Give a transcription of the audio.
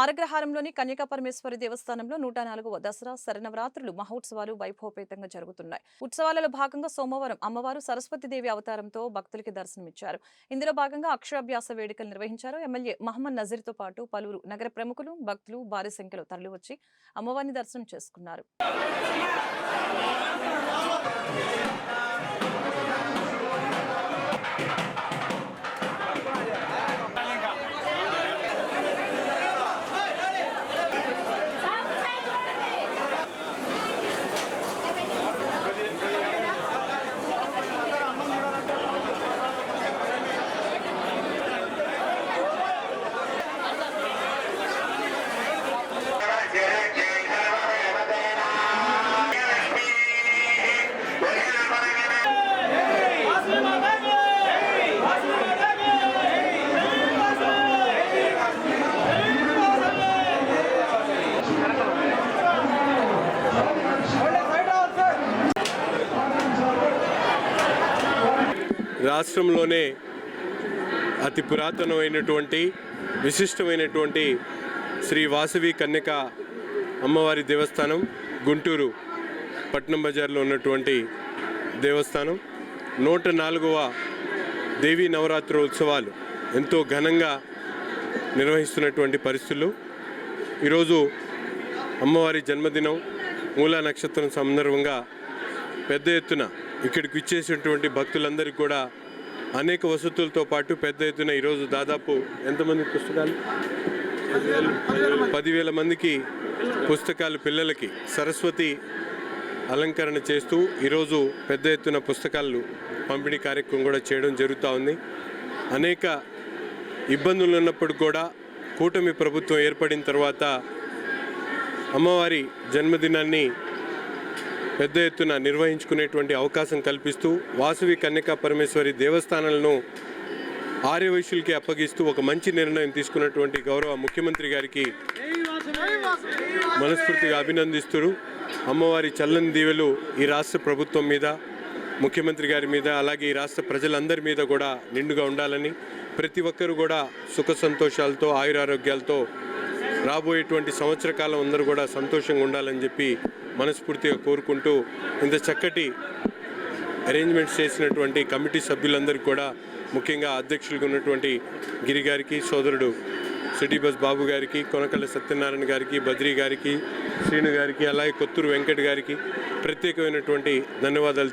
ఆరగ్రహారంలోని కన్యకాపరమేశ్వరి దేవస్థానంలో నూట నాలుగవ దసరా శరణవరాత్రులు మహోత్సవాలు వైభవపేతంగా జరుగుతున్నాయి. ఉత్సవాలలో భాగంగా సోమవారం అమ్మవారు సరస్వతీదేవి అవతారంతో భక్తులకి దర్శనమిచ్చారు. ఇందులో భాగంగా అక్షరాభ్యాస వేడుకలు నిర్వహించారు. ఎమ్మెల్యే మహమ్మద్ నజీర్తో పాటు పలువురు నగర ప్రముఖులు భక్తులు భారీ సంఖ్యలో తరలివచ్చి అమ్మవారిని దర్శనం చేసుకున్నారు. రాష్ట్రంలోనే అతి పురాతనమైనటువంటి విశిష్టమైనటువంటి శ్రీ వాసవి కన్యక అమ్మవారి దేవస్థానం గుంటూరు పట్నం బజార్లో ఉన్నటువంటి దేవస్థానం. నూట నాలుగవ దేవీ నవరాత్రి ఉత్సవాలు ఎంతో ఘనంగా నిర్వహిస్తున్నటువంటి పరిస్థితులు. ఈరోజు అమ్మవారి జన్మదినం మూలా నక్షత్రం సందర్భంగా పెద్ద ఎత్తున ఇక్కడికి ఇచ్చేసినటువంటి భక్తులందరికీ కూడా అనేక వసతులతో పాటు పెద్ద ఎత్తున ఈరోజు దాదాపు ఎంతమంది పుస్తకాలు? పదివేల మందికి పుస్తకాలు పిల్లలకి సరస్వతి అలంకరణ చేస్తూ ఈరోజు పెద్ద ఎత్తున పుస్తకాలు పంపిణీ కార్యక్రమం కూడా చేయడం జరుగుతూ ఉంది. అనేక ఇబ్బందులు ఉన్నప్పుడు కూడా కూటమి ప్రభుత్వం ఏర్పడిన తర్వాత అమ్మవారి జన్మదినాన్ని పెద్ద ఎత్తున నిర్వహించుకునేటువంటి అవకాశం కల్పిస్తూ వాసవి కన్యకా పరమేశ్వరి దేవస్థానాలను ఆర్యవైశ్యులకి అప్పగిస్తూ ఒక మంచి నిర్ణయం తీసుకున్నటువంటి గౌరవ ముఖ్యమంత్రి గారికి మనస్ఫూర్తిగా అభినందిస్తూ అమ్మవారి చల్లని దీవెలు ఈ రాష్ట్ర ప్రభుత్వం మీద ముఖ్యమంత్రి గారి మీద అలాగే ఈ రాష్ట్ర ప్రజలందరి మీద కూడా నిండుగా ఉండాలని ప్రతి ఒక్కరూ కూడా సుఖ సంతోషాలతో ఆయురారోగ్యాలతో రాబోయేటువంటి సంవత్సర కాలం అందరూ కూడా సంతోషంగా ఉండాలని చెప్పి మనస్ఫూర్తిగా కోరుకుంటూ ఇంత చక్కటి అరేంజ్మెంట్స్ చేసినటువంటి కమిటీ సభ్యులందరికీ కూడా ముఖ్యంగా అధ్యక్షులుగా ఉన్నటువంటి గిరి గారికి సోదరుడు సిటీ బస్ బాబు గారికి కొనకళ్ళ సత్యనారాయణ గారికి బద్రీ గారికి శ్రీను గారికి అలాగే కొత్తూరు వెంకట్ గారికి ప్రత్యేకమైనటువంటి ధన్యవాదాలు